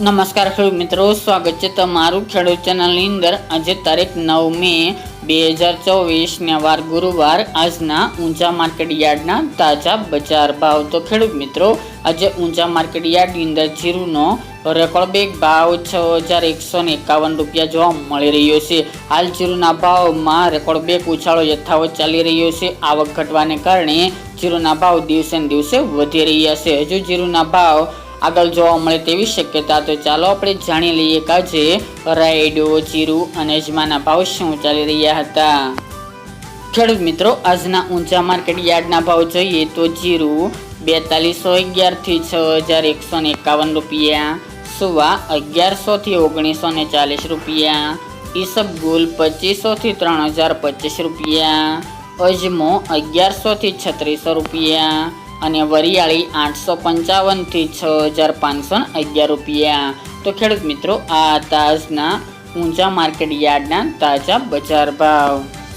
નમસ્કાર ખેડૂત મિત્રો, સ્વાગત છે તમારું ખેડૂત ચેનલની અંદર. આજે તારીખ નવ મે બે હજાર ચોવીસને વાર ગુરુવાર, આજના ઊંચા માર્કેટ યાર્ડના તાજા બજાર ભાવ. તો ખેડૂત મિત્રો, આજે ઊંચા માર્કેટ યાર્ડની અંદર જીરુનો રેકોર્ડ બેગ ભાવ છ હજાર એકસો ને એકાવન રૂપિયા જોવા મળી રહ્યો છે. હાલ જીરુના ભાવમાં રેકોર્ડ બેગ ઉછાળો યથાવત ચાલી રહ્યો છે. આવક ઘટવાને કારણે જીરુના ભાવ દિવસે દિવસે વધી રહ્યા છે. હજુ જીરુના ભાવ આગળ જોવા મળે તેવી શક્યતા તો ચાલો આપણે જાણી લઈએ કે આજે રાયડો, જીરું અને અજમાના ભાવ શું ચાલી રહ્યા હતા. ખેડૂત મિત્રો, આજના ઊંચા માર્કેટ યાર્ડના ભાવ જોઈએ તો જીરું બેતાલીસો અગિયારથી છ હજાર એકસો ને એકાવન રૂપિયા, સુવા અગિયારસોથી ઓગણીસો ને ચાલીસ રૂપિયા ઈસબગુલ પચીસોથી ત્રણ હજાર પચીસ રૂપિયા, અજમો અગિયારસોથી છત્રીસો રૂપિયા અને વરિયાળી આઠસો પંચાવનથી છ હજાર પાંચસો અગિયાર રૂપિયા. તો ખેડૂત મિત્રો, આ તાજના ઊંચા માર્કેટ યાર્ડના તાજા બજાર ભાવ.